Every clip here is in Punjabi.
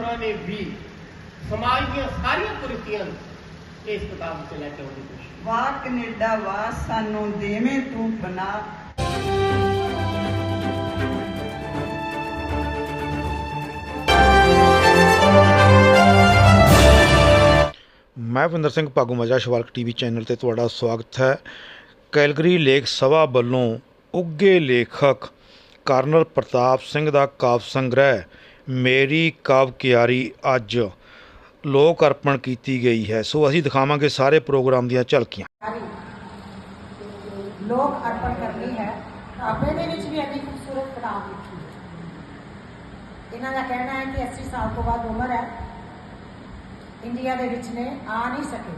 ਹੋਰਾਂ ਨੇ ਵੀ ਸਮਾਜ ਦੀਆਂ ਸਾਰੀਆਂ ਕੁਰੀਤੀਆਂ ਨੂੰ ਇਸ ਕਿਤਾਬ ਵਿੱਚ ਲੈ ਕੇ ਆਉਣ ਦੀ ਕੋਸ਼ਿਸ਼। ਵਾਹ ਕੈਨੇਡਾ ਵਾਹ ਸਾਨੂੰ ਦੇਵੇਂ ਤੂੰ ਬਣਾ ਮੈਂ ਵਿੰਦਰ ਸਿੰਘ ਭਾਗੂ ਮਜਾ ਸ਼ਵਾਲਕ ਟੀਵੀ ਚੈਨਲ ਤੇ ਤੁਹਾਡਾ ਸਵਾਗਤ ਹੈ ਕੈਲਗਰੀ ਲੇਖ ਸਭਾ ਵੱਲੋਂ ਉੱਗੇ ਲੇਖਕ ਕਰਨਲ ਪ੍ਰਤਾਪ ਸਿੰਘ ਦਾ ਕਾਵ ਸੰਗ੍ਰਹਿ ਮੇਰੀ ਕਾਵ ਅੱਜ ਲੋਕ ਅਰਪਣ ਕੀਤੀ ਗਈ ਹੈ। ਸੋ ਅਸੀਂ ਦਿਖਾਵਾਂਗੇ ਸਾਰੇ ਪ੍ਰੋਗਰਾਮ ਦੀਆਂ ਝਲਕੀਆਂ। ਲੋਕ ਅਰਪਣ ਕਰਨੀ ਹੈ। ਆਪੇ ਦੇ ਵਿੱਚ ਵੀ ਇੰਨੀ ਖੂਬਸੂਰਤ ਕਿਤਾਬ ਲਿਖੀ ਹੈ। ਇਹਨਾਂ ਦਾ ਕਹਿਣਾ ਹੈ ਕਿ 80 ਸਾਲ ਤੋਂ ਬਾਅਦ ਉਮਰ ਹੈ। ਇੰਡੀਆ ਦੇ ਵਿੱਚ ਨੇ ਆ ਨਹੀਂ ਸਕੇ।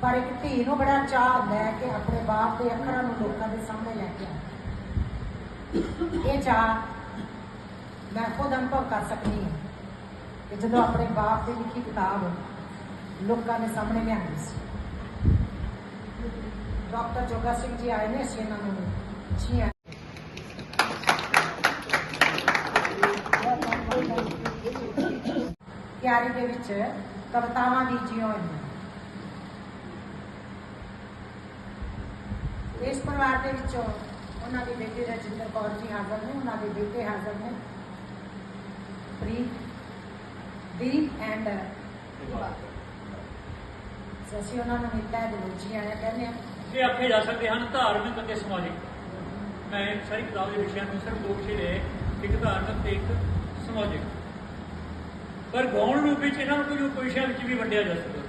ਪਰ ਇੱਕ ਧੀ ਨੂੰ ਬੜਾ ਚਾਹ ਹੁੰਦਾ ਹੈ ਕਿ ਆਪਣੇ ਬਾਪ ਦੇ ਅੱਖਰਾਂ ਨੂੰ ਲੋਕਾਂ ਦੇ ਸਾਹਮਣੇ ਲੈ ਕੇ ਆਏ ਇਹ ਚਾਹ ਮੈਂ ਖੁਦ ਅਨੁਭਵ ਕਰ ਸਕਦੀ ਹਾਂ ਕਿ ਜਦੋਂ ਆਪਣੇ ਬਾਪ ਦੀ ਲਿਖੀ ਕਿਤਾਬ ਲੋਕਾਂ ਦੇ ਸਾਹਮਣੇ ਲਿਆਂਦੀ ਸੀ। ਡਾਕਟਰ ਜੋਗਾ ਸਿੰਘ ਜੀ ਆਏ ਨੇ, ਅਸੀਂ ਇਹਨਾਂ ਨੂੰ ਛੀਆਂ। ਤਿਆਰੀ ਦੇ ਵਿੱਚ ਕਵਿਤਾਵਾਂ ਲਿਖੀਆਂ ਹੋਈਆਂ ਇਸ ਪਰਿਵਾਰ ਦੇ ਵਿੱਚੋਂ ਉਹਨਾਂ ਦੀ ਬੇਟੀ ਰਜਿੰਦਰ ਕੌਰ ਜੀ ਹਾਜ਼ਰ ਨੇ, ਉਹਨਾਂ ਦੇ ਬੇਟੇ ਹਾਜ਼ਰ ਨੇ। ਪ੍ਰੀਤ ਦੀਪ ਐਂਡ ਸੋ ਅਸੀਂ ਉਹਨਾਂ ਨੂੰ ਮਿਲਦਾ ਹੈ ਜੀ ਆਇਆ ਕਹਿੰਦੇ ਆ। ਇਹ ਆਖੇ ਜਾ ਸਕਦੇ ਹਨ ਧਾਰਮਿਕ ਅਤੇ ਸਮਾਜਿਕ। ਮੈਂ ਸਾਰੀ ਕਿਤਾਬ ਦੇ ਵਿਸ਼ਿਆਂ ਨੂੰ ਸਿਰਫ ਦੋ ਵਿਸ਼ੇ ਲਏ ਇੱਕ ਧਾਰਮਿਕ ਤੇ ਇੱਕ ਸਮਾਜਿਕ। ਪਰ ਗੌਣ ਰੂਪ ਵਿੱਚ ਇਹਨਾਂ ਨੂੰ ਕੁਝ ਉਪ ਵਿਸ਼ਿਆਂ ਵਿੱਚ ਵੀ ਵੰਡਿਆ ਜਾ ਸਕਦਾ।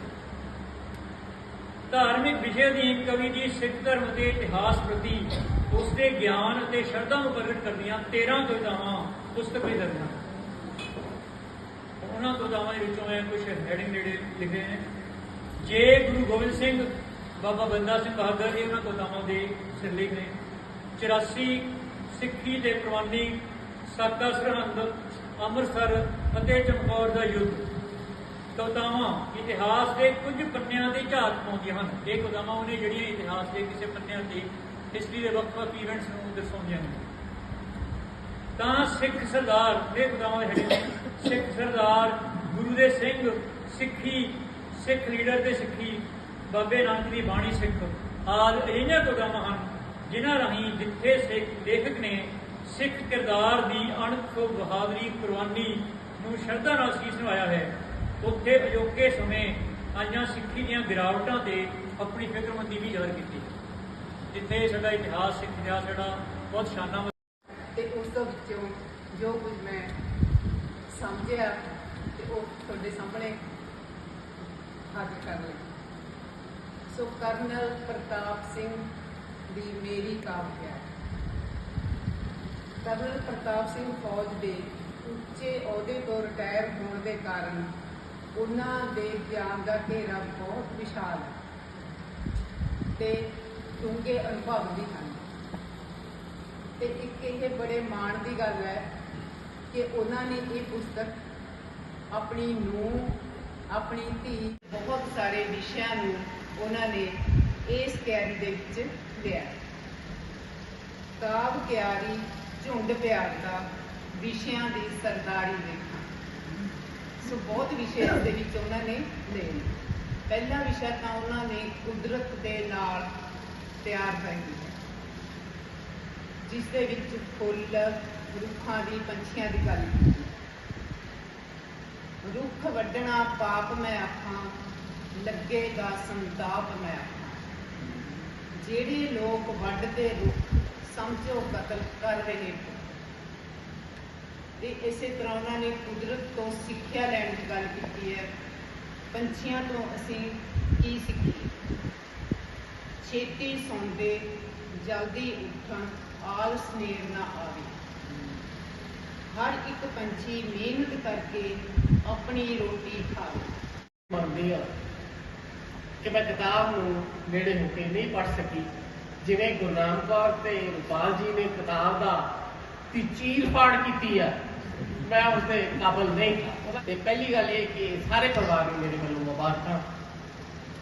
ਧਾਰਮਿਕ ਵਿਸ਼ੇ ਦੀ ਕਵੀ ਦੀ ਸਿੱਖ ਧਰਮ ਦੇ ਇਤਿਹਾਸ ਪ੍ਰਤੀ ਉਸ ਦੇ ਗਿਆਨ ਅਤੇ ਸ਼ਰਧਾ ਨੂੰ ਪ੍ਰਗਟ ਕਰਦੀਆਂ 13 ਕਵਿਤਾਵਾਂ ਪੁਸਤਕ ਵਿੱਚ ਦਰਜ ਹਨ ਉਹਨਾਂ ਕਵਿਤਾਵਾਂ ਦੇ ਵਿੱਚੋਂ ਮੈਂ ਕੁਝ ਹੈਡਿੰਗ ਨੇੜੇ ਲਿਖੇ ਨੇ। ਜੇ ਗੁਰੂ ਗੋਬਿੰਦ ਸਿੰਘ, ਬਾਬਾ ਬੰਦਾ ਸਿੰਘ ਬਹਾਦਰ ਜੀ ਉਹਨਾਂ ਕਵਿਤਾਵਾਂ ਦੇ ਸਿਰਲੇਖ ਨੇ। 84 ਸਿੱਖੀ ਦੇ ਪ੍ਰਵਾਨੀ ਸਾਕਾ ਸਰਹੰਦ ਅੰਮ੍ਰਿਤਸਰ ਅਤੇ ਚਮਕੌਰ ਦਾ ਯੁੱਧ। ਕਵਿਤਾਵਾਂ ਇਤਿਹਾਸ ਦੇ ਕੁਝ ਪੰਨਿਆਂ ਦੇ ਝਾਤ ਪਾਉਂਦੀਆਂ ਹਨ। ਇਹ ਕਵਿਤਾਵਾਂ ਉਹਨੇ ਜਿਹੜੀਆਂ ਇਤਿਹਾਸ ਦੇ ਕਿਸੇ ਪੰਨਿਆਂ ਤੇ ਹਿਸਟਰੀ ਦੇ ਵੱਖ-ਵੱਖ ਇਵੈਂਟਸ ਨੂੰ ਦਰਸਾਉਂਦੀਆਂ ਨੇ। ਤਾਂ ਸਿੱਖ ਸਰਦਾਰ, ਇਹ ਕਵਿਤਾਵਾਂ ਹੈਗੇ ਸਿੱਖ ਸਰਦਾਰ ਗੁਰੂ ਦੇ ਸਿੰਘ, ਸਿੱਖੀ, ਸਿੱਖ ਲੀਡਰ ਤੇ ਸਿੱਖੀ, ਬਾਬੇ ਨਾਨਕ ਦੀ ਬਾਣੀ ਸਿੱਖ, ਆਦਿ ਅਜਿਹੀਆਂ ਕਵਿਤਾਵਾਂ ਹਨ, ਜਿਨ੍ਹਾਂ ਰਾਹੀਂ ਜਿੱਥੇ ਸਿੱਖ ਲੇਖਕ ਨੇ ਸਿੱਖ ਕਿਰਦਾਰ ਦੀ ਅਣਖ ਬਹਾਦਰੀ ਕੁਰਬਾਨੀ ਨੂੰ ਸ਼ਰਧਾ ਨਾਲ ਸੀਸ ਨਿਵਾਇਆ ਹੈ। ਉੱਥੇ ਅਜੋਕੇ ਸਮੇਂ ਆਈਆਂ ਸਿੱਖੀ ਦੀਆਂ ਗਿਰਾਵਟਾਂ ਤੇ ਆਪਣੀ ਫਿਕਰਮੰਦੀ ਵੀ ਜ਼ਾਹਰ ਕੀਤੀ। ਜਿੱਥੇ ਸਾਡਾ ਇਤਿਹਾਸ, ਸਿੱਖ ਇਤਿਹਾਸ ਜਿਹੜਾ ਬਹੁਤ ਸ਼ਾਨਾ ਤੇ ਉਸ ਤੋਂ ਵਿੱਚੋਂ ਜੋ ਸਮਝਿਆ ਤੇ ਉਹ ਤੁਹਾਡੇ ਸਾਹਮਣੇ ਹਾਜ਼ਰ ਕਰ ਲਈ ਸੋ ਕਰਨਲ ਪ੍ਰਤਾਪ ਸਿੰਘ ਦੀ ਮੇਰੀ ਕਾਵਿਆ ਕਰਨਲ ਪ੍ਰਤਾਪ ਸਿੰਘ ਫੌਜ ਦੇ ਉੱਚੇ ਅਹੁਦੇ ਤੋਂ ਰਿਟਾਇਰ ਹੋਣ ਦੇ ਕਾਰਨ ਉਹਨਾਂ ਦੇ ਗਿਆਨ ਦਾ ਘੇਰਾ ਬਹੁਤ ਵਿਸ਼ਾਲ ਹੈ ਤੇ ਡੂੰਘੇ ਅਨੁਭਵ ਵੀ ਹਨ। ਤੇ ਇੱਕ ਇਹ ਬੜੇ ਮਾਣ ਦੀ ਗੱਲ ਹੈ ਕਿ ਉਹਨਾਂ ਨੇ ਇਹ ਪੁਸਤਕ ਆਪਣੀ ਨੂੰਹ, ਆਪਣੀ ਧੀ, ਬਹੁਤ ਸਾਰੇ ਵਿਸ਼ਿਆਂ ਨੂੰ ਉਹਨਾਂ ਨੇ ਇਸ ਤਿਆਰੀ ਦੇ ਵਿੱਚ ਲਿਆ। ਕਾਵ ਕਿਆਰੀ, ਝੁੰਡ ਪਿਆਰ ਦਾ ਵਿਸ਼ਿਆਂ ਦੀ ਸਰਦਾਰੀ ਵੇਖਾਂ ਸੋ ਬਹੁਤ ਵਿਸ਼ੇ ਇਸ ਦੇ ਵਿੱਚ ਉਹਨਾਂ ਨੇ ਲਏ ਪਹਿਲਾ ਵਿਸ਼ਾ ਤਾਂ ਉਹਨਾਂ ਨੇ ਕੁਦਰਤ ਦੇ ਨਾਲ ਤਿਆਰ ਕੀਤੀ ਹੈ ਜਿਸ ਦੇ ਵਿੱਚ ਫੁੱਲ ਰੁੱਖਾਂ ਦੀ, ਪੰਛੀਆਂ ਦੀ ਗੱਲ ਕੀਤੀ। ਰੁੱਖ ਵੱਢਣਾ ਪਾਪ ਮੈਂ ਆਖਾਂ, ਲੱਗੇਗਾ ਸੰਤਾਪ ਮੈਂ ਆਖਾਂ। ਜਿਹੜੇ ਲੋਕ ਵੱਢਦੇ ਰੁੱਖ, ਸਮਝੋ ਕਤਲ ਕਰ ਰਹੇ ਤੇ ਇਸੇ ਤਰ੍ਹਾਂ ਉਹਨਾਂ ਨੇ ਕੁਦਰਤ ਤੋਂ ਸਿੱਖਿਆ ਲੈਣ ਦੀ ਗੱਲ ਕੀਤੀ ਹੈ। ਪੰਛੀਆਂ ਤੋਂ ਅਸੀਂ ਕੀ ਸਿੱਖੀਏ? ਛੇਤੀ ਸੌਂਦੇ, ਜਲਦੀ ਉੱਠਣ, ਆਲਸ ਨੇਰ ਨਾ ਆਵੇ। ਹਰ ਇੱਕ ਪੰਛੀ ਮਿਹਨਤ ਕਰਕੇ ਆਪਣੀ ਰੋਟੀ ਖਾਵੇ ਮੰਨਦੀ ਹਾਂ ਕਿ ਮੈਂ ਕਿਤਾਬ ਨੂੰ ਨੇੜੇ ਹੋ ਕੇ ਨਹੀਂ ਪੜ੍ਹ ਸਕੀ। ਜਿਵੇਂ ਗੁਰਨਾਮ ਕੌਰ ਤੇ ਰੁਪਾਲ ਜੀ ਨੇ ਕਿਤਾਬ ਦਾ ਦੀ ਚੀਰ ਫਾੜ ਕੀਤੀ ਆ, ਮੈਂ ਉਸ ਦੇ ਕਾਬਲ ਨਹੀਂ ਤੇ ਪਹਿਲੀ ਗੱਲ ਇਹ ਕਿ ਸਾਰੇ ਪਰਿਵਾਰ ਨੂੰ ਮੇਰੇ ਵੱਲੋਂ ਮੁਬਾਰਕਾਂ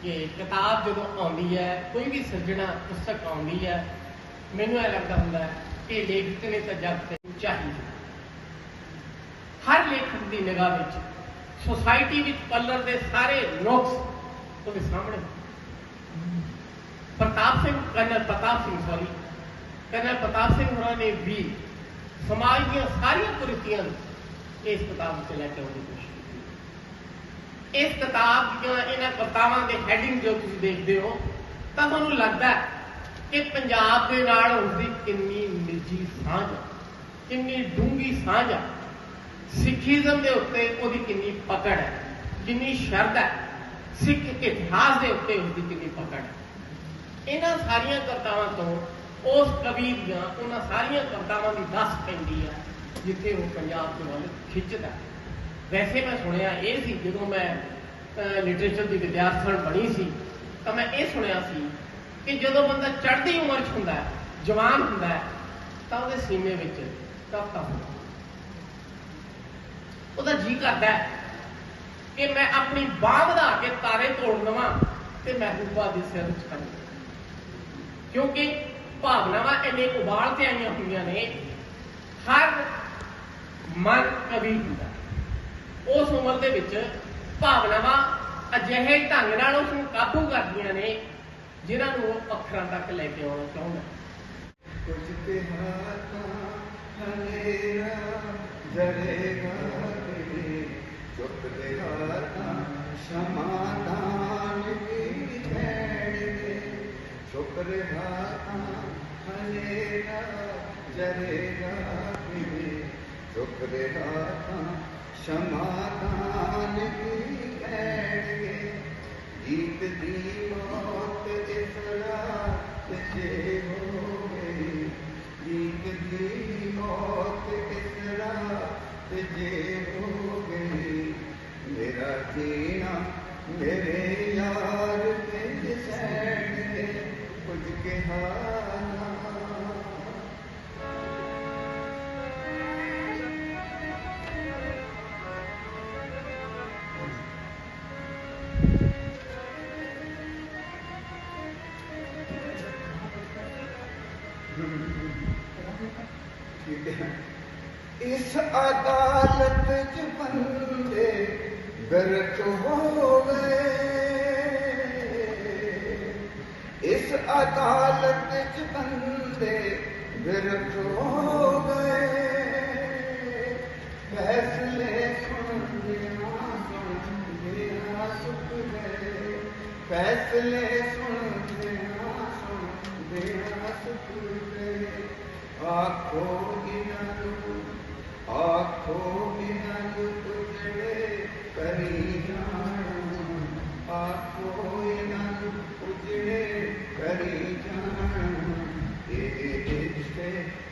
ਕਿ ਕਿਤਾਬ ਜਦੋਂ ਆਉਂਦੀ ਹੈ, ਕੋਈ ਵੀ ਸਿਰਜਣਾ ਪੁਸਤਕ ਆਉਂਦੀ ਹੈ, ਮੈਨੂੰ ਇਹ ਲੱਗਦਾ ਹੁੰਦਾ ਕਿ ਲੇਖਕ ਨੇ ਤਾਂ ਜਗ ਤੇ ਚਾਹੀਦੀ। ਹਰ ਲੇਖਕ ਦੀ ਨਿਗਾਹ ਵਿੱਚ ਸੁਸਾਇਟੀ ਵਿੱਚ ਪੱਲਰ ਦੇ ਸਾਰੇ ਨੁਕਸ ਉਹਦੇ ਸਾਹਮਣੇ। Pratap Singh colonel Pratap Singh sorry colonel Pratap Singh ਹੋਰਾਂ ਨੇ ਵੀ ਸਮਾਜ ਦੀਆਂ ਸਾਰੀਆਂ ਕੁਰੀਤੀਆਂ ਨੂੰ ਇਸ ਕਿਤਾਬ ਵਿੱਚ ਲੈ ਕੇ ਆਉਣ ਦੀ ਕੋਸ਼ਿਸ਼ ਕੀਤੀ। ਇਸ ਕਿਤਾਬ ਦੀਆਂ ਇਹਨਾਂ ਕਰਤਾਵਾਂ ਦੇ ਹੈਡਿੰਗ ਜੋ ਤੁਸੀਂ ਦੇਖਦੇ ਹੋ ਤਾਂ ਤੁਹਾਨੂੰ ਲੱਗਦਾ ਕਿ ਪੰਜਾਬ ਦੇ ਨਾਲ ਉਸਦੀ ਕਿੰਨੀ ਨਿੱਜੀ ਸਾਂਝ ਹੈ, ਕਿੰਨੀ ਡੂੰਗੀ ਸਾਂਝ ਹੈ ਸਿੱਖੀਜ਼ਮ ਦੇ ਉੱਤੇ ਉਹਦੀ ਕਿੰਨੀ ਪਕੜ ਹੈ ਕਿੰਨੀ ਸ਼ਰਧਾ ਹੈ, ਸਿੱਖ ਇਤਿਹਾਸ ਦੇ ਉੱਤੇ ਉਹਦੀ ਕਿੰਨੀ ਪਕੜ ਹੈ। ਇਹਨਾਂ ਸਾਰੀਆਂ ਕਵਿਤਾਵਾਂ ਤੋਂ ਉਸ ਕਵੀ ਦੀਆਂ ਉਹਨਾਂ ਸਾਰੀਆਂ ਕਵਿਤਾਵਾਂ ਦੀ ਦੱਸ ਪੈਂਦੀ ਹੈ, ਜਿੱਥੇ ਉਹ ਪੰਜਾਬ ਦੇ ਵੱਲ ਖਿੱਚਦਾ ਵੈਸੇ ਮੈਂ ਸੁਣਿਆ ਇਹ ਸੀ, ਜਦੋਂ ਮੈਂ ਲਿਟਰੇਚਰ ਦੀ ਵਿਦਿਆਰਥਣ ਬਣੀ ਸੀ, ਤਾਂ ਮੈਂ ਇਹ ਸੁਣਿਆ ਸੀ ਕਿ ਜਦੋਂ ਬੰਦਾ ਚੜ੍ਹਦੀ ਉਮਰ 'ਚ ਹੁੰਦਾ ਜਵਾਨ ਹੁੰਦਾ ਤਾਂ ਉਹਦੇ ਸੀਨੇ ਵਿੱਚ ਕਵਿਤਾ ਹੁੰਦੀ ਉਹਦਾ ਜੀ ਕਰਦਾ ਕਿ ਮੈਂ ਆਪਣੀ ਬਾਹ ਵਧਾ ਕੇ ਤਾਰੇ ਤੋੜ ਲਵਾਂ ਤੇ ਮਹਿਬੂਬਾ ਦੇ ਸਿਰ ਵਿੱਚ ਕਰ ਕਿਉਂਕਿ ਭਾਵਨਾਵਾਂ ਇੰਨੇ ਉਬਾਲ ਤੇ ਆਈਆਂ ਹੋਈਆਂ ਨੇ, ਹਰ ਮਨ ਕਵੀ ਹੁੰਦਾ ਉਸ ਉਮਰ ਦੇ ਵਿੱਚ ਭਾਵਨਾਵਾਂ ਅਜਿਹੇ ਢੰਗ ਨਾਲ ਉਸ ਨੂੰ ਕਾਬੂ ਕਰਦੀਆਂ ਨੇ, ਜਿਨ੍ਹਾਂ ਨੂੰ ਉਹ ਅੱਖਰਾਂ ਤੱਕ ਲੈ ਕੇ ਆਉਣਾ ਚਾਹੁੰਦਾ ਕੁਝ ਤੇ ਹਾਥਾਂ ਚੁੱਪ ਦੇ ਹਾਥਾਂ ਹਨੇਰਾ ਜਰੇਗਾ ਤੇਰੇ ਚੁੱਪ ਦੇ ਹਾਥਾਂ ਸਮਾਧਾਨ ਕੀ ਛੇੜਦੇ ਗੀਤ ਦੀ ਮੌਤ ਇਸ ਰਾਤ ਜੇ ਹੋ ਗਈ ਗੀਤ ਦੀ ਮੌਤ ਇਸ ਰਾਤ ਜੇ ਫੈਸਲੇ ਸੁਣਦਿਆਂ ਸੁਣਦਿਆਂ ਸੁੱਕ ਗਏ ਫੈਸਲੇ ਸੁਣਦਿਆਂ ਸੁਣਦਿਆਂ ਸੁੱਕ ਗਏ ਆਖੋ ਇਹਨਾਂ ਨੂੰ ਆਖੋ ਇਹਨਾਂ ਨੂੰ ਉਜੜੇ ਕਰੀ ਜਾਣ ਆਖੋ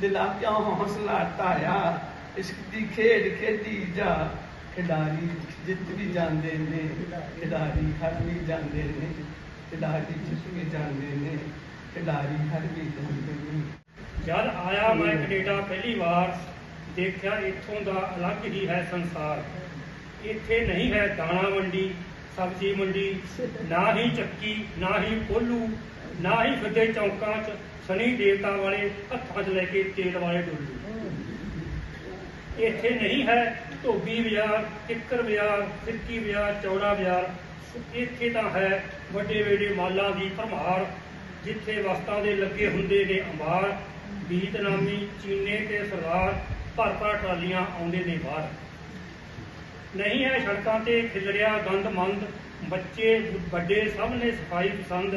ਦਿਲਾਂ ਕਿਉਂ ਹੌਸਲਾ ਟਾਇਆ ਇਸ਼ਕ ਦੀ ਖੇਡ ਖੇਡੀ ਜਾ ਖਿਡਾਰੀ ਜਿੱਤ ਵੀ ਜਾਂਦੇ ਨੇ, ਖਿਡਾਰੀ ਹਾਰ ਵੀ ਜਾਂਦੇ ਨੇ, ਖਿਡਾਰੀ ਜਿੱਤ ਵੀ ਜਾਂਦੇ ਨੇ, ਖਿਡਾਰੀ ਹਾਰ ਵੀ ਜਾਂਦੇ ਨੇ। ਜਦ ਆਇਆ ਮੈਂ ਕੈਨੇਡਾ ਪਹਿਲੀ ਵਾਰ, ਦੇਖਿਆ ਇੱਥੋਂ ਦਾ ਅਲੱਗ ਹੀ ਹੈ ਸੰਸਾਰ। ਇੱਥੇ ਨਹੀਂ ਹੈ ਦਾਣਾ ਮੰਡੀ ਸਬਜ਼ੀ ਮੰਡੀ, ਨਾ ਹੀ ਚੱਕੀ, ਨਾ ਹੀ ਕੋਲੂ ਨਾ ਹੀ ਫਿੱਦੇ ਚੌਂਕਾਂ 'ਚ ਸਨੀ ਦੇਵਤਾ ਵਾਲੇ ਹੱਥਾਂ 'ਚ ਲੈ ਕੇ ਤੇਲ ਵਾਲੇ ਡੋਲੂ। ਇੱਥੇ ਨਹੀਂ ਹੈ ਧੋਬੀ ਬਾਜ਼ਾਰ ਕਿੱਕਰ ਬਾਜ਼ਾਰ ਸਿੱਕੀ ਬਾਜ਼ਾਰ ਚੌੜਾ ਬਾਜ਼ਾਰ ਇੱਥੇ ਤਾਂ ਹੈ ਵੱਡੇ ਵੱਡੇ ਮਾਲਾਂ ਦੀ ਭਰਮਾਰ, ਜਿੱਥੇ ਵਸਤਾਂ ਦੇ ਲੱਗੇ ਹੁੰਦੇ ਨੇ ਅੰਬਾਰ ਬੀਤਨਾਮੀ ਚੀਨੇ ਤੇ ਸਰਦਾਰ ਭਰ ਭਰ ਟਰਾਲੀਆਂ ਆਉਂਦੇ ਨੇ ਬਾਹਰ। ਨਹੀਂ ਹੈ ਸੜਕਾਂ ਤੇ ਖਿਲਰਿਆ ਗੰਦ ਮੰਦ ਬੱਚੇ ਵੱਡੇ ਸਭ ਨੇ ਸਫ਼ਾਈ ਪਸੰਦ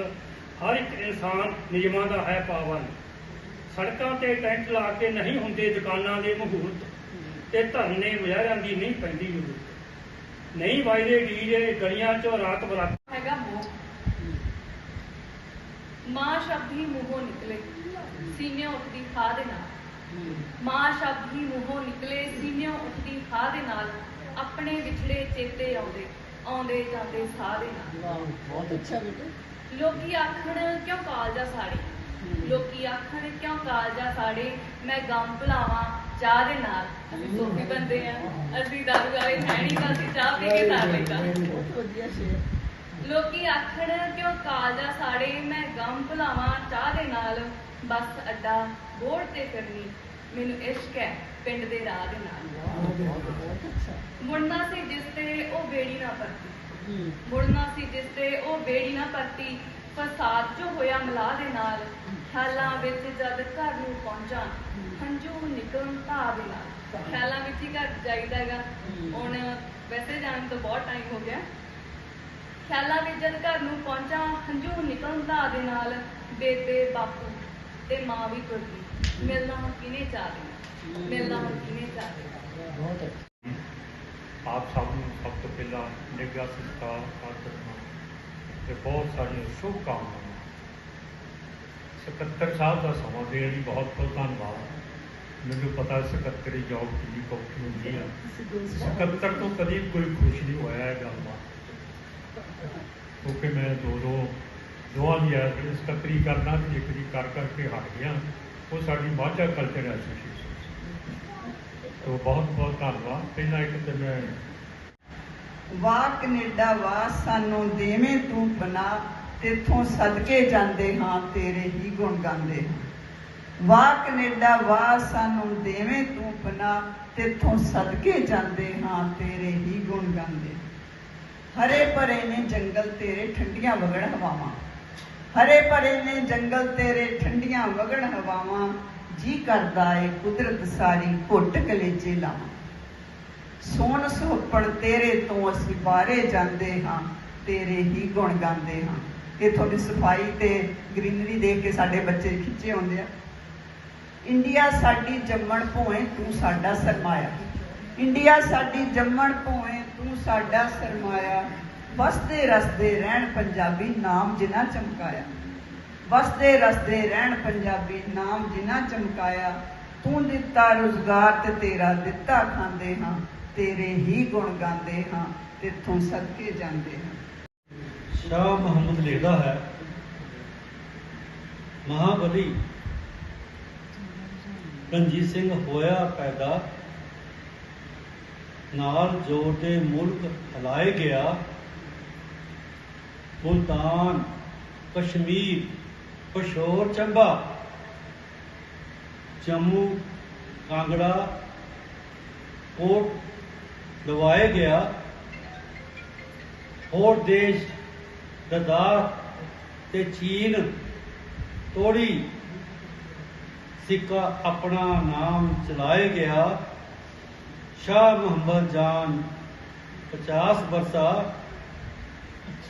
ਹਰ ਇੱਕ ਇਨਸਾਨ ਨਿਯਮਾਂ ਦਾ ਹੈ ਪਾਬੰਦ। ਸੜਕਾਂ ਤੇ ਟੈਂਟ ਲਾ ਕੇ ਨਹੀਂ ਹੁੰਦੇ ਦੁਕਾਨਾਂ ਦੇ ਮਹੂਰਤ ਤੇ ਧਰਨੇ ਮੁਜ਼ਾਹਰਿਆਂ ਦੀ ਨਹੀਂ ਪੈਂਦੀ ਜ਼ਰੂਰਤ। ਨਹੀਂ ਵਾਇਦੇ ਡੀਜੇ ਗਲੀਆਂ 'ਚੋਂ ਰਾਤ ਬਰਾਤ ਹੈਗਾ ਮੋਹ। ਮਾਂ ਸ਼ਬਦ ਹੀ ਮੂੰਹੋਂ ਨਿਕਲੇ ਸੀਨੇ ਉੱਠਦੀ ਖਾ ਦੇ ਨਾਲ। ਮਾਂ ਸ਼ਬਦ ਹੀ ਮੂੰਹੋਂ ਨਿਕਲੇ ਸੀਨੇ ਉੱਠਦੀ ਖਾ ਦੇ ਨਾਲ। ਆਪਣੇ ਵਿਛੜੇ ਚੇਤੇ ਆਉਂਦੇ ਆਉਂਦੇ ਜਾਂਦੇ ਸਾਰੇ ਬਹੁਤ ਅੱਛਾ ਬੇਟੇ। ਲੋਕੀ ਆਖਣ ਕਿਉਂ ਕਾਲਜਾ ਸਾੜੀ? ਲੋਕੀ ਆਖਣ ਕਿਉਂ ਕਾਲਜਾ ਸਾੜੀ? ਮੈਂ ਗਮ ਭੁਲਾਵਾਂ ਚਾਹ ਦੇ ਨਾਲ। ਅਸੀਂ ਸੋਫੀ ਬੰਦੇ ਆ। ਅਸੀਂ ਦਾਰੂ ਵਾਲੇ ਹੈ। ਨਹੀਂ ਤਾਂ ਅਸੀਂ ਚਾਹ ਪੀ ਕੇ ਤਾਰ ਲੈਂਦਾ ਵਧੀਆ ਸ਼ੇਰ। ਲੋਕੀ ਆਖਣ ਕਿਉਂ ਕਾਲਜਾ ਸਾੜੇ? ਮੈਂ ਗਮ ਭੁਲਾਵਾਂ ਚਾਹ ਦੇ ਨਾਲ। ਬਸ ਅੱਡਾ ਬੋੜ ਤੇ ਫਿਰਨੀ। ਮੈਨੂੰ ਇਸ਼ਕ ਹੈ ਪਿੰਡ ਦੇ ਰਾਹ ਦੇ ਨਾਲ। ਮੁੜਨਾ ਸੀ ਜਿਸ ਤੇ ਉਹ ਬੇੜੀ ਨਾ ਪਰਤੀ। ਮੁੜਨਾ ਸੀ ਜਿਸ ਤੇ ਉਹ ਬੇੜੀ ਨਾ ਪਰਤੀ। ਫਸਾਦ ਜੋ ਹੋਇਆ ਮਲਾਹ ਦੇ ਨਾਲ ਖਿਆਲਾਂ ਵਿੱਚ ਜਦ ਘਰ ਨੂੰ ਪਹੁੰਚਾਂ ਹੰਝੂ ਨਿਕਲਣ ਭਾਅ ਦੇ ਨਾਲ। ਖਿਆਲਾਂ ਵਿੱਚ ਹੀ ਘਰ ਜਾਈਦਾ ਹੈਗਾ। ਹੁਣ ਵੈਸੇ ਜਾਣ ਤੋਂ ਬਹੁਤ ਟਾਈਮ ਹੋ ਗਿਆ। ਖਿਆਲਾਂ ਵਿੱਚ ਜਦ ਘਰ ਨੂੰ ਪਹੁੰਚਾਂ ਹੰਝੂ ਨਿਕਲਣ ਭਾਅ ਦੇ ਨਾਲ ਬੇਬੇ ਬਾਪੂ ਤੇ ਮਾਂ ਵੀ ਤੁਰ ਗਈ। ਮਿਲਣਾ ਹੁਣ ਕਿਨੇ ਚਾਹਦੇ ਮਿਲਣਾ ਹੁਣ ਕਿਨੇ ਚਾਹਦੇ ਬਹੁਤ ਅੱਛਾ। ਆਪ ਸਭ ਨੂੰ ਸਭ ਤੋਂ ਪਹਿਲਾਂ ਨਿੱਘਾ ਸਤਿਕਾਰ ਕਰਦਾ ਤੇ ਬਹੁਤ ਸਾਰੀਆਂ ਸ਼ੁਭ ਕਾਮਨਾਵਾਂ। ਸਕੱਤਰ ਸਾਹਿਬ ਦਾ ਸਮਾਂ ਦੇਣ ਲਈ ਬਹੁਤ ਬਹੁਤ ਧੰਨਵਾਦ। ਮੈਨੂੰ ਪਤਾ ਸਕੱਤਰੀ ਜੌਬ ਕਿੰਨੀ ਔਖੀ ਹੁੰਦੀ ਆ। ਸਕੱਤਰ ਤੋਂ ਕਦੀ ਕੋਈ ਖੁਸ਼ ਨਹੀਂ ਹੋਇਆ ਇਹ ਗੱਲ ਦਾ। ਕਿਉਂਕਿ ਮੈਂ ਦੋ ਦੋ ਦੋਵਾਂ ਦੀ ਐ ਸਕੱਤਰੀ ਕਰਨਾ ਤੇ ਇੱਕ ਦੀ ਕਰ ਕਰਕੇ ਹਟ ਗਿਆ। ਉਹ ਸਾਡੀ ਮਾਝਾ ਕਲਚਰ ਐਸੋਸੀਏਸ਼ਨ ਤੋ ਬਹੁਤ ਬਹੁਤ ਧੰਨਵਾਦ। ਪਹਿਲਾਂ ਇੱਕ ਤੇ ਮੈਂ ਵਾਹ ਕੈਨੇਡਾ ਵਾਹ, ਸਾਨੂੰ ਦੇਵੇਂ ਤੂੰ ਬਣਾ, ਤੇਥੋਂ ਸਦਕੇ ਜਾਂਦੇ ਹਾਂ, ਤੇਰੇ ਹੀ ਗੁਣ ਗਾਉਂਦੇ ਵਾਹ ਕੈਨੇਡਾ ਵਾਹ, ਸਾਨੂੰ ਦੇਵੇਂ ਤੂੰ ਬਣਾ, ਤੇਥੋਂ ਸਦਕੇ ਜਾਂਦੇ ਹਾਂ, ਤੇਰੇ ਹੀ ਗੁਣ ਗਾਉਂਦੇ ਹਰੇ ਭਰੇ ਨੇ ਜੰਗਲ, ਤੇਰੇ ਠੰਡੀਆਂ ਵਗੜ ਹਵਾਵਾਂ। ਹਰੇ ਭਰੇ ਨੇ ਜੰਗਲ ਤੇਰੇ, ਠੰਡੀਆਂ ਵਗਣ ਹਵਾਵਾਂ, ਜੀ ਕਰਦਾ ਏ ਕੁਦਰਤ ਸਾਰੀ ਘੁੱਟ ਕਲੇਜੇ ਲਾਵਾਂ। ਸੋਨ ਸੁਹੱਪਣ ਤੇਰੇ ਤੋਂ ਅਸੀਂ ਬਾਰੇ ਜਾਂਦੇ ਹਾਂ, ਤੇਰੇ ਹੀ ਗੁਣ ਗਾਉਂਦੇ ਹਾਂ। ਇਹ ਤੁਹਾਡੀ ਸਫ਼ਾਈ ਤੇ ਗ੍ਰੀਨਰੀ ਦੇਖ ਕੇ ਸਾਡੇ ਬੱਚੇ ਖਿੱਚੇ ਆਉਂਦੇ ਆ। ਇੰਡੀਆ ਸਾਡੀ ਜੰਮਣ ਭੋਏ ਤੂੰ ਸਾਡਾ ਸਰਮਾਇਆ। ਇੰਡੀਆ ਸਾਡੀ ਜੰਮਣ ਭੋਏ ਤੂੰ ਸਾਡਾ ਸਰਮਾਇਆ। ਵਸਦੇ ਰਸਦੇ ਰਹਿਣ ਪੰਜਾਬੀ ਨਾਮ ਜਿਨਾ ਚਮਕਾਇਆ। ਵਸਦੇ ਰਸਦੇ ਰਹਿਣ ਪੰਜਾਬੀ ਨਾਮ ਜਿਨਾ ਚਮਕਾਇਆ। ਤੂੰ ਦਿੱਤਾ ਰੁਜ਼ਗਾਰ ਤੇ ਤੇਰਾ ਦਿੱਤਾ ਖਾਂਦੇ ਹਾਂ, ਤੇਰੇ ਹੀ ਗੁਣ ਗਾਉਂਦੇ ਹਾਂ, ਤੇਥੋਂ ਸਦਕੇ ਜਾਂਦੇ ਹਾਂ। ਸ਼ਾਹ ਮੁਹੰਮਦ ਲਿਖਦਾ ਹੈ। ਮਹਾਬਲੀ ਰਣਜੀਤ ਸਿੰਘ ਹੋਇਆ ਪੈਦਾ। ਨਾਲ ਜੋਰ ਦੇ ਮੁਲਕ ਹਲਾਏ ਗਿਆ ਮੁਲਤਾਨ ਕਸ਼ਮੀਰ, ਪਸ਼ੌਰ, ਚੰਬਾ। ਜੰਮੂ, ਕਾਂਗੜਾ, ਕੋਟ ਲਵਾਏ ਗਿਆ। ਹੋਰ ਦੇਸ਼ ਲਦਾਖ ਤੇ ਚੀਨ, ਤੋੜੀ। ਸਿੱਕਾ ਆਪਣਾ ਨਾਮ ਚਲਾਏ ਗਿਆ। ਸ਼ਾਹ ਮੁਹੰਮਦ ਜਾਨ 50 ਬਰਸਾ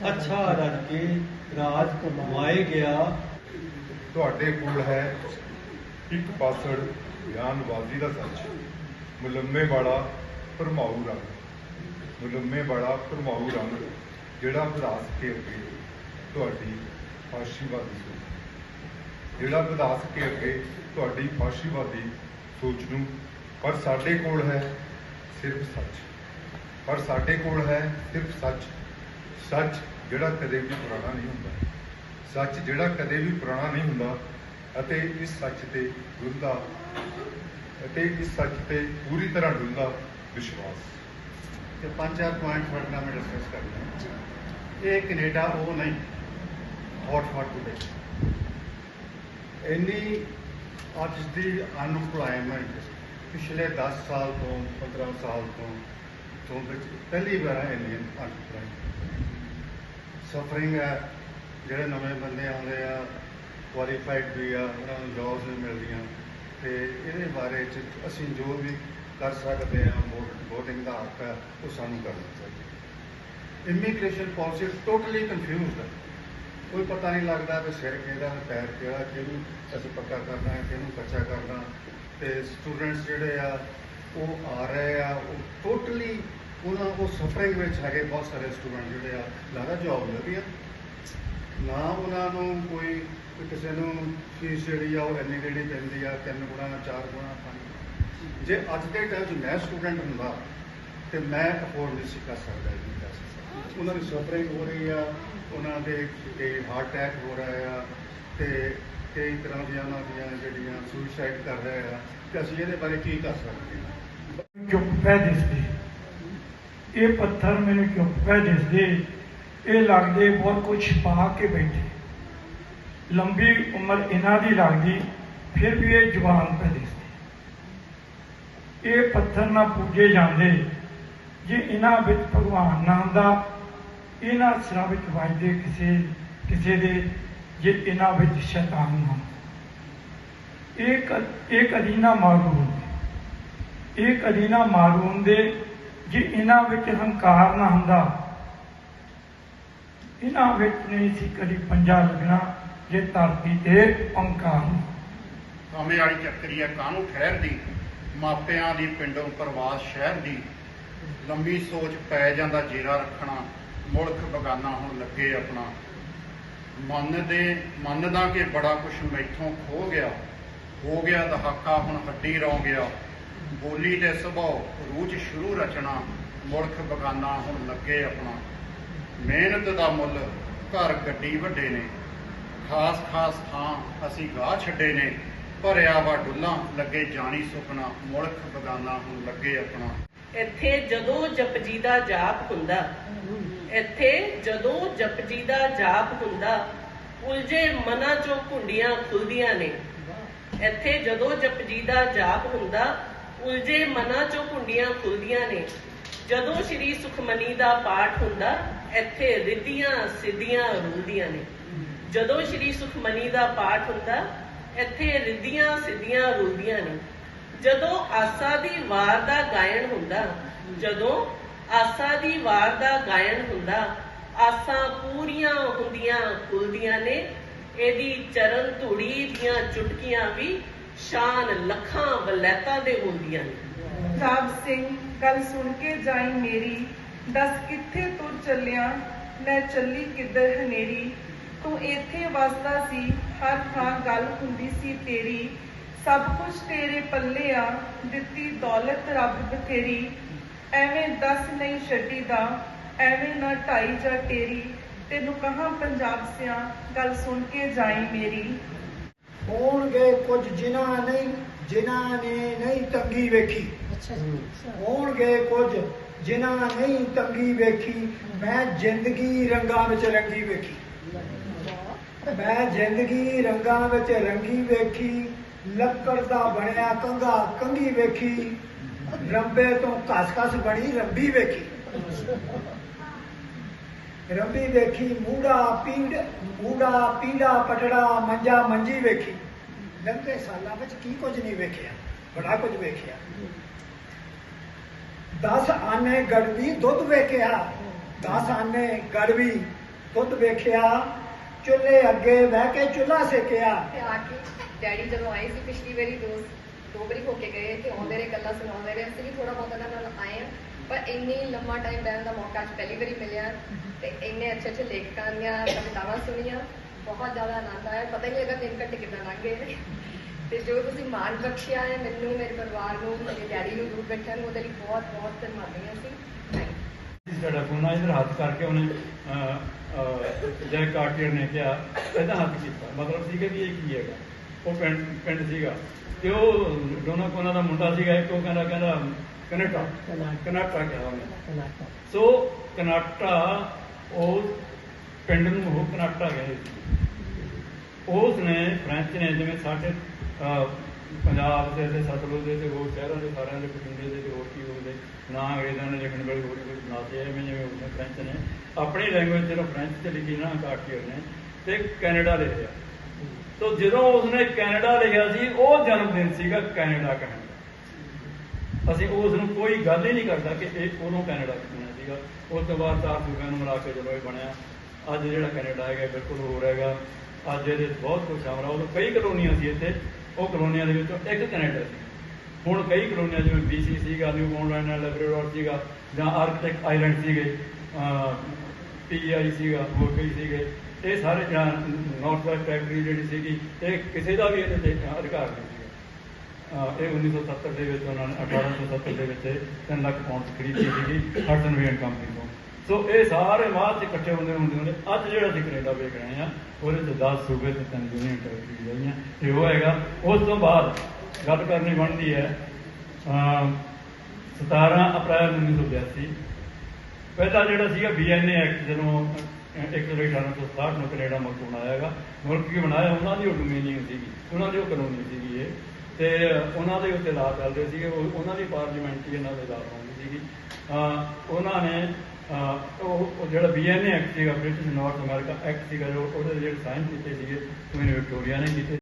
ਅੱਛਾ ਰਜ ਕੇ ਰਾਜ ਕਮਾਏ ਗਿਆ। ਤੁਹਾਡੇ ਕੋਲ ਹੈ ਇੱਕ ਪਾਸੜ ਬਿਆਨਬਾਜ਼ੀ ਦਾ ਸੱਚ। ਮੁਲੰਮੇ ਵਾਲਾ ਭਰਮਾਊ ਰੰਗ। ਮੁਲੰਮੇ ਵਾਲਾ ਭਰਮਾਊ ਰੰਗ, ਜਿਹੜਾ ਵਧਾ ਸਕੇ ਅੱਗੇ ਤੁਹਾਡੀ ਫਾਸ਼ੀਵਾਦੀ ਸੋਚ। ਜਿਹੜਾ ਵਧਾ ਸਕੇ ਅੱਗੇ ਤੁਹਾਡੀ ਫਾਸ਼ੀਵਾਦੀ ਸੋਚ ਨੂੰ, ਪਰ ਸਾਡੇ ਕੋਲ ਹੈ ਸਿਰਫ ਸੱਚ। ਪਰ ਸਾਡੇ ਕੋਲ ਹੈ ਸਿਰਫ ਸੱਚ। ਸੱਚ ਜਿਹੜਾ ਕਦੇ ਵੀ ਪੁਰਾਣਾ ਨਹੀਂ ਹੁੰਦਾ। ਸੱਚ ਜਿਹੜਾ ਕਦੇ ਵੀ ਪੁਰਾਣਾ ਨਹੀਂ ਹੁੰਦਾ ਅਤੇ ਇਸ ਸੱਚ ਤੇ ਡੁੱਲਦਾ ਅਤੇ ਇਸ ਸੱਚ ਤੇ ਪੂਰੀ ਤਰ੍ਹਾਂ ਡੁੱਲਦਾ ਵਿਸ਼ਵਾਸ। ਤੇ ਪੰਜ ਚਾਰ ਪੁਆਇੰਟ ਤੁਹਾਡੇ ਨਾਲ ਮੈਂ ਡਿਸਕਸ ਕਰਨਾ ਇਹ ਕੈਨੇਡਾ, ਉਹ ਨਹੀਂ ਹੌਟ ਹੌਟ ਟੂਡੇ ਇੰਨੀ ਅੱਜ ਦੀ ਅਨਪਲਾਈਮੈਂਟ ਪਿਛਲੇ 10 ਸਾਲ ਤੋਂ 15 ਸਾਲ ਤੋਂ ਤੋਂ ਵਿੱਚ ਪਹਿਲੀ ਵਾਰ ਹੈ ਇੰਨੀ ਅਨਪਲਾਈਮੈਂਟ ਸਫਰਿੰਗ ਹੈ, ਜਿਹੜੇ ਨਵੇਂ ਬੰਦੇ ਆਉਂਦੇ ਆ ਕੁਆਲੀਫਾਈਡ ਵੀ ਆ, ਉਹਨਾਂ ਨੂੰ ਜੌਬਸ ਨਹੀਂ ਮਿਲਦੀਆਂ। ਤੇ ਇਹਦੇ ਬਾਰੇ ਚ ਅਸੀਂ ਜੋ ਵੀ ਕਰ ਸਕਦੇ ਆ ਵੋਟਿੰਗ ਦਾ ਹੱਕ ਹੈ, ਉਹ ਸਾਨੂੰ ਕਰਨਾ ਚਾਹੀਦਾ। ਇਮੀਗ੍ਰੇਸ਼ਨ ਪਾਲਿਸੀ ਟੋਟਲੀ ਕਨਫਿਊਜ਼ਡ ਹੈ। ਕੋਈ ਪਤਾ ਨਹੀਂ ਲੱਗਦਾ ਕਿ ਸਿਰ ਕਿਹਦਾ ਪੈਰ ਕਿਹੜਾ, ਕਿਹਨੂੰ ਅਸੀਂ ਪੱਕਾ ਕਰਨਾ ਹੈ, ਕਿਹਨੂੰ ਕੱਚਾ ਕਰਨਾ ਤੇ ਸਟੂਡੈਂਟਸ ਜਿਹੜੇ ਆ, ਉਹ ਆ ਰਹੇ ਆ, ਉਹ ਟੋਟਲੀ ਉਹਨਾਂ ਉਹ ਸਫਰਿੰਗ ਵਿੱਚ ਹੈਗੇ ਬਹੁਤ ਸਾਰੇ ਸਟੂਡੈਂਟ ਜਿਹੜੇ ਆ, ਲੱਗਦਾ ਜੌਬ ਮਿਲਦੀ ਆ। ਨਾ ਉਹਨਾਂ ਨੂੰ ਕੋਈ ਕਿਸੇ ਨੂੰ ਫੀਸ ਜਿਹੜੀ ਆ ਉਹ ਇੰਨੀ ਦੇਣੀ ਪੈਂਦੀ ਆ, ਤਿੰਨ ਗੁਣਾ, ਚਾਰ ਗੁਣਾ, ਪੰਜ ਗੁਣਾ। ਜੇ ਅੱਜ ਦੇ ਟਾਈਮ 'ਚ ਮੈਂ ਸਟੂਡੈਂਟ ਹੁੰਦਾ ਤੇ ਮੈਂ ਅਫੋਰਡ ਨਹੀਂ ਸੀ ਕਰ ਸਕਦਾ ਇਹ ਪੈਸੇ। ਉਹਨਾਂ ਦੀ ਸਫਰਿੰਗ ਹੋ ਰਹੀ ਆ, ਉਹਨਾਂ ਦੇ ਹਾਰਟ ਅਟੈਕ ਹੋ ਰਿਹਾ ਆ ਤੇ ਕਈ ਤਰ੍ਹਾਂ ਦੀਆਂ ਉਹਨਾਂ ਦੀਆਂ ਜਿਹੜੀਆਂ ਸੁਸਾਈਡ ਕਰ ਰਹੇ ਆ ਤੇ ਅਸੀਂ ਇਹਦੇ ਬਾਰੇ ਕੀ ਕਰ ਸਕਦੇ ਹਾਂ? ਚੁੱਪ ਪੈ ਦਿਸਦੇ ਇਹ ਪੱਥਰ ਮੈਨੂੰ ਚੁੱਪ ਪੈ ਦਿਸਦੇ ਇਹ ਲੱਗਦੇ ਬਹੁਤ ਕੁਝ ਪਾ ਕੇ ਬੈਠੇ। ਲੰਬੀ ਉਮਰ ਇਹਨਾਂ ਦੀ ਲੱਗਦੀ, ਫਿਰ ਵੀ ਇਹ ਜਵਾਨ ਪੈ ਦਿਸਦੇ ਇਹ ਪੱਥਰ ਨਾ ਪੂਜੇ ਜਾਂਦੇ। ਜੇ ਇਹਨਾਂ ਵਿੱਚ ਭਗਵਾਨ ਨਾਮ ਦਾ, ਇਹਨਾਂ ਸਿਰਾਂ ਵਿੱਚ ਵੱਜਦੇ ਕਿਸੇ ਕਿਸੇ ਦੇ, ਜੇ ਇਹਨਾਂ ਵਿੱਚ ਸ਼ੈਤਾਨ ਨਾਮ ਇਹ ਕ- ਇਹ ਕਦੀ ਨਾ ਮਾਰੂ ਹੁੰਦੇ ਇਹ ਕਦੀ ਨਾ ਮਾਰੂ ਹੁੰਦੇ ਜੇ ਇਹਨਾਂ ਵਿੱਚ ਹੰਕਾਰ ਨਾ ਹੁੰਦਾ, ਇਹਨਾਂ ਵਿੱਚ ਨਹੀਂ ਸੀ ਕਦੀ ਪੰਜਾ ਲੱਗਣਾ, ਜੇ ਧਰਤੀ ਤੇ ਓੰਕਾਰ ਹੁੰਦਾ। ਵਾਲੀ ਚੱਕਰੀ ਆ ਕਾਹਨੂੰ ਠਹਿਰਦੀ? ਮਾਪਿਆਂ ਦੀ ਪਿੰਡੋਂ ਪ੍ਰਵਾਸ ਸ਼ਹਿਰ ਦੀ ਲੰਮੀ ਸੋਚ ਪੈ ਜਾਂਦਾ ਜੇਰਾ ਰੱਖਣਾ, ਮੁਲਕ ਬਗਾਨਾ ਹੁਣ ਲੱਗੇ ਆਪਣਾ। ਮੰਨਦੇ, ਮੰਨਦਾ ਕਿ ਬੜਾ ਕੁਛ ਮੈਥੋਂ ਖੋ ਗਿਆ। ਹੋ ਗਿਆ ਦਹਾਕਾ ਹੁਣ ਹੱਡੀ ਰੌ ਗਿਆ। ਬੋਲੀ ਦੇ ਸੁਭਾਅ ਰੂਚ ਸ਼ੁਰੂ ਰਚਣਾ, ਮੁਲਕ ਬਗਾਨਾ ਹੁਣ ਲੱਗੇ ਆਪਣਾ। ਮਿਹਨਤ ਦਾ ਮੁੱਲ ਘਰ ਗੱਡੀ ਵੱਡੇ ਨੇ। ਖਾਸ ਖਾਸ ਥਾਂ ਅਸੀਂ ਗਾਹ ਛੱਡੇ ਨੇ। ਭਰਿਆ ਵਾ ਡੁੱਲਾਂ, ਲੱਗੇ ਜਾਣੀ ਸੁਪਨਾ, ਮੁਲਕ ਬਗਾਨਾ ਹੁਣ ਲੱਗੇ ਆਪਣਾ। ਇੱਥੇ ਜਦੋਂ ਜਪਜੀ ਦਾ ਜਾਪ ਹੁੰਦਾ, ਇੱਥੇ ਜਦੋਂ ਜਪਜੀ ਦਾ ਜਾਪ ਹੁੰਦਾ, ਉਲਝੇ ਮਨਾਂ ਚੋਂ ਕੁੰਡੀਆਂ ਖੁੱਲਦੀਆਂ ਨੇ। ਇੱਥੇ ਜਦੋਂ ਜਪਜੀ ਦਾ ਜਾਪ ਹੁੰਦਾ ਉਲਝੇ ਮਨਾਂ ਚੋਂ ਕੁੰਡੀਆਂ ਖੁੱਲਦੀਆਂ ਨੇ। ਜਦੋਂ ਸ਼੍ਰੀ ਸੁਖਮਨੀ ਦਾ ਪਾਠ ਹੁੰਦਾ, ਇੱਥੇ ਰਿੱਧੀਆਂ ਸਿੱਧੀਆਂ ਰੁਲਦੀਆਂ ਨੇ। ਜਦੋਂ ਸ਼੍ਰੀ ਸੁਖਮਨੀ ਦਾ ਪਾਠ ਹੁੰਦਾ, ਇੱਥੇ ਰਿੱਧੀਆਂ ਸਿੱਧੀਆਂ ਰੁਲਦੀਆਂ ਨੇ। ਜਦੋਂ ਆਸਾ ਦੀ ਵਾਰ ਦਾ ਗਾਇਨ ਹੁੰਦਾ, ਜਦੋਂ ਆਸਾ ਦੀ ਵਾਰ ਦਾ ਗਾਇਨ ਹੁੰਦਾ, ਆਸਾਂ ਪੂਰੀਆਂ ਹੁੰਦੀਆਂ ਖੁੱਲਦੀਆਂ ਨੇ। ਇਹਦੀ ਚਰਨ ਧੂੜੀ ਦੀਆਂ ਚੁਟਕੀਆਂ ਵੀ ਸ਼ਾਨ ਲੱਖਾਂ ਵਲੈਤਾਂ ਦੇ ਹੁੰਦੀਆਂ ਨੇ। ਰਾਜ ਸਿੰਘ, ਗੱਲ ਸੁਣ ਕੇ ਜਾਈ ਮੇਰੀ, ਦੱਸ ਕਿੱਥੇ ਤੁਰ ਚੱਲਿਆ? ਮੈਂ ਚੱਲੀ ਕਿੱਧਰ ਹਨੇਰੀ? ਤੂੰ ਇੱਥੇ ਵਸਦਾ ਸੀ, ਹਰ ਥਾਂ ਗੱਲ ਹੁੰਦੀ ਸੀ ਤੇਰੀ। ਸਭ ਕੁਝ ਤੇਰੇ ਪੱਲੇ ਆ, ਦਿੱਤੀ ਦੌਲਤ ਰੱਬ ਬਥੇਰੀ। ਐਵੇਂ ਦੱਸ ਨਹੀਂ ਛੱਡੀ ਦਾ ਐਵੇਂ ਨਾ ਢਾਈ ਜਾ ਤੇਰੀ ਤੈਨੂੰ ਕਹਾਂ ਪੰਜਾਬ ਸਿਆਂ, ਗੱਲ ਸੁਣ ਕੇ ਜਾਈ ਮੇਰੀ। ਹੋਣਗੇ ਕੁਝ ਜਿਨ੍ਹਾਂ ਨਹੀਂ ਜਿਨ੍ਹਾਂ ਨੇ ਨਹੀਂ ਤੰਗੀ ਵੇਖੀ। ਹੋਣਗੇ ਕੁਝ ਜਿਨ੍ਹਾਂ ਨਹੀਂ ਤੰਗੀ ਵੇਖੀ। ਮੈਂ ਜ਼ਿੰਦਗੀ ਰੰਗਾਂ ਵਿੱਚ ਰੰਗੀ ਵੇਖੀ। ਮੈਂ ਜ਼ਿੰਦਗੀ ਰੰਗਾਂ ਵਿੱਚ ਰੰਗੀ ਵੇਖੀ। ਲੱਕੜ ਦਾ ਬਣਿਆ ਕੰਗਾ ਕੰਗੀ ਵੇਖੀ। ਰੰਬੇ ਤੋਂ ਘਸ-ਘਸ ਬਣੀ ਰੰਬੀ ਵੇਖੀ। ਰੰਬੀ ਵੇਖੀ, ਮੂੜਾ ਪੀੜ, ਮੂੜਾ ਪੀੜਾ ਪਟੜਾ, ਮੰਜਾ ਮੰਜੀ ਵੇਖੀ। ਲੰਘੇ ਸਾਲਾਂ ਵਿੱਚ ਕੀ ਕੁਝ ਨਹੀਂ ਵੇਖਿਆ, ਬੜਾ ਕੁਝ ਵੇਖਿਆ। 10 ਆਨੇ ਗੜਵੀ ਦੁੱਧ ਵੇਖਿਆ 10 ਆਨੇ ਗੜਵੀ ਦੁੱਧ ਵੇਖਿਆ। ਚੁੱਲ੍ਹੇ ਅੱਗੇ ਬਹਿ ਕੇ ਚੁੱਲ੍ਹਾ ਸੇਕਿਆ। ਤੇ ਆ ਕੇ ਡੈਡੀ ਜਦੋਂ ਆਏ ਸੀ, ਪਿਛਲੀ ਵਾਰੀ ਦੋ ਦੋ ਵਾਰੀ ਹੋ ਕੇ ਗਏ ਤੇ ਆਉਂਦੇ ਰਹੇ, ਗੱਲਾਂ ਸੁਣਾਉਂਦੇ ਰਹੇ, ਅਸੀਂ ਵੀ ਥੋੜਾ ਬਹੁਤ ਇਹਨਾਂ ਨਾਲ ਆਏ ਆ ਪਰ ਇੰਨੀ ਲੰਮਾ ਟਾਈਮ ਬੈਠਣ ਦਾ ਮੌਕਾ ਅੱਜ ਪਹਿਲੀ ਵਾਰੀ ਮਿਲਿਆ ਤੇ ਇੰਨੇ ਅੱਛੇ ਅੱਛੇ ਲੇਖਕਾਂ ਦੀਆਂ ਕਵਿਤਾਵਾਂ ਸੁਣੀਆਂ, ਬਹੁਤ ਜ਼ਿਆਦਾ ਆਨੰਦ ਆਇਆ। ਪਤਾ ਹੀ ਨਹੀਂ ਲੱਗਾ ਤਿੰਨ ਘੰਟੇ ਕਿੱਦਾਂ ਲੰਘ ਗਏ ਤੇ ਜੋ ਤੁਸੀਂ ਮਾਣ ਬਖਸ਼ਿਆ ਹੈ ਮੈਨੂੰ, ਮੇਰੇ ਪਰਿਵਾਰ ਨੂੰ, ਮੇਰੇ ਡੈਡੀ ਨੂੰ, ਦੂਰ ਬੈਠਿਆਂ ਨੂੰ, ਉਹਦੇ ਲਈ ਬਹੁਤ ਬਹੁਤ ਧੰਨਵਾਦੀ ਹਾਂ ਅਸੀਂ। ਸਾਡਾ ਫੋਨਾ ਇਧਰ ਹੱਥ ਕਰਕੇ ਉਹਨੇ ਜੈ ਕਾਰਟੀਅਰ ਨੇ ਕਿਹਾ ਇਹਦਾ ਹੱਥ ਕੀਤਾ। ਮਤਲਬ ਸੀਗਾ ਕਿ ਇਹ ਕੀ ਹੈਗਾ? ਉਹ ਪਿੰਡ ਪਿੰਡ ਸੀਗਾ। ਤੇ ਉਹ ਦੋਨੋਂ ਕੋਨਾ ਦਾ ਮੁੰਡਾ ਸੀਗਾ, ਇੱਕ ਉਹ ਕਹਿੰਦਾ ਕਹਿੰਦਾ ਕਨੇਟਾ ਕਨਾਟਾ ਕਿਹਾ ਉਹਨੇ ਸੋ ਕਨਾਟਾ ਉਹ ਪਿੰਡ ਨੂੰ ਉਹ ਕਨਾਟਾ ਕਹਿੰਦੇ ਸੀ। ਉਸ ਨੇ ਫ੍ਰੈਂਚ ਨੇ ਜਿਵੇਂ ਸਾਡੇ ਪੰਜਾਬ ਦੇ ਤੇ ਸਤਲੁਜ ਦੇ ਤੇ ਹੋਰ ਸ਼ਹਿਰਾਂ ਦੇ ਸਾਰਿਆਂ ਦੇ ਬਠਿੰਡੇ ਦੇ ਤੇ ਹੋਰ ਕੀ ਹੁੰਦੇ ਨਾ ਅੰਗਰੇਜ਼ਾਂ ਨੇ ਲਿਖਣ ਵੇਲੇ ਹੋਰ ਕੁਝ ਬਣਾਤੇ ਐਵੇਂ ਜਿਵੇਂ ਉਹਨੇ ਫ੍ਰੈਂਚ ਨੇ। ਆਪਣੀ ਲੈਂਗੁਏਜ ਜਦੋਂ ਫ੍ਰੈਂਚ ਚ ਲਿਖੀ ਨਾ ਕਾਰਟੀਅਰ ਨੇ ਤੇ ਕੈਨੇਡਾ ਲਿਖਿਆ। ਤੋ ਜਦੋਂ ਉਸਨੇ ਕੈਨੇਡਾ ਲਿਖਿਆ ਸੀ ਉਹ ਜਨਮ ਦਿਨ ਸੀਗਾ ਕੈਨੇਡਾ ਕਹਿਣ ਅਸੀਂ ਉਸ ਨੂੰ ਕੋਈ ਗੱਲ ਹੀ ਨਹੀਂ ਕਰਦਾ ਕਿ ਇਹ ਉਦੋਂ ਕੈਨੇਡਾ ਚੁਣਿਆ ਸੀਗਾ। ਉਸ ਤੋਂ ਬਾਅਦ ਚਾਰ ਸੂਬਿਆਂ ਨੂੰ ਮਿਲਾ ਕੇ ਜਦੋਂ ਇਹ ਬਣਿਆ, ਅੱਜ ਜਿਹੜਾ ਕੈਨੇਡਾ ਹੈਗਾ ਇਹ ਬਿਲਕੁਲ ਹੋਰ ਹੈਗਾ। ਅੱਜ ਇਹਦੇ 'ਚ ਬਹੁਤ ਕੁਝ ਸ਼ਾਮਲ ਆ ਉਦੋਂ ਕਈ ਕਲੋਨੀਆਂ ਸੀ ਇੱਥੇ। ਉਹ ਕਲੋਨੀਆਂ ਦੇ ਵਿੱਚੋਂ ਇੱਕ ਕੈਨੇਡਾ ਸੀ। ਹੁਣ ਕਈ ਕਲੋਨੀਆਂ ਜਿਵੇਂ BC ਸੀਗਾ ਨਿਊ ਫਾਊਂਡਲੈਂਡ ਲੈਬਰਾਡੋਰ ਸੀਗਾ, ਜਾਂ ਆਰਕਟਿਕ ਆਈਲੈਂਡ ਸੀਗੇ PEI ਸੀਗਾ, ਹੋਰ ਕਈ ਸੀਗੇ। ਇਹ ਸਾਰੇ, ਜਾਂ ਨਾਰਥ ਵੈਸਟ ਟੈਰੀਟਰੀ ਜਿਹੜੀ ਸੀਗੀ, ਇਹ ਕਿਸੇ ਦਾ ਵੀ ਇਹਦੇ ਤੇ ਅਧਿਕਾਰ ਨਹੀਂ ਇਹ 1970 ਦੇ ਵਿੱਚ ਉਹਨਾਂ ਨੇ 1870 ਦੇ ਵਿੱਚ 3 ਲੱਖ ਪਾਉਂਡ ਖਰੀਦੀ ਸੀਗੀ ਹਟਨ ਵੇਨ ਕੰਪਨੀ ਤੋਂ ਸੋ ਇਹ ਸਾਰੇ ਬਾਅਦ 'ਚ ਇਕੱਠੇ ਹੁੰਦੇ ਹੁੰਦੇ ਹੁੰਦੇ ਅੱਜ ਜਿਹੜਾ ਅਸੀਂ ਕੈਨੇਡਾ ਵੇਖ ਰਹੇ ਆ ਉਹਦੇ 'ਚ 10 ਸੂਬੇ ਤੇ ਤਿੰਨ ਯੂਨੀਅਨ ਟੈਰੀਟਰੀ ਰਹੀਆਂ ਇਹ ਉਹ ਹੈਗਾ ਉਸ ਤੋਂ ਬਾਅਦ ਗੱਲ ਕਰਨੀ ਬਣਦੀ ਹੈ ਅਹ 17 ਅਪ੍ਰੈਲ 1982 ਪਹਿਲਾ ਜਿਹੜਾ ਸੀਗਾ ਬੀਐਨਏ ਐਕਟ ਜਦੋਂ ਅਹ, ਇੱਕ ਜੁਲਾਈ 1867 ਨੂੰ ਕੈਨੇਡਾ ਮੁਲਕ ਬਣਾਇਆ ਹੈਗਾ ਮੁਲਕ ਕੀ ਬਣਾਇਆ? ਉਹਨਾਂ ਦੀ ਉਹ ਡੋਮੀਨੀਅਨ ਸੀਗੀ ਉਹਨਾਂ ਦੀ ਉਹ ਕਾਨੂੰਨੀ ਸੀਗੀ ਇਹ। ਤੇ ਉਹਨਾਂ ਦੇ ਉੱਤੇ ਲਾ ਚੱਲਦੇ ਸੀਗੇ ਉਹ- ਉਹਨਾਂ ਦੀ ਪਾਰਲੀਮੈਂਟ ਹੀ ਇਹਨਾਂ ਦੇ ਲਾ ਹੁੰਦੀ ਸੀਗੀ। ਉਹਨਾਂ ਨੇ ਅਹ, ਉਹ ਉਹ ਜਿਹੜਾ ਬੀਐਨਏ ਐਕਟ ਸੀਗਾ ਬ੍ਰਿਟਿਸ਼ ਨਾਰਥ ਅਮਰੀਕਾ ਐਕਟ ਸੀਗਾ ਜੋ ਉਹਦੇ ਜਿਹੜੇ ਸਾਈਨ ਕੀਤੇ ਸੀਗੇ ਕੁਈਨ ਵਿਕਟੋਰੀਆ ਨੇ ਕੀਤੇ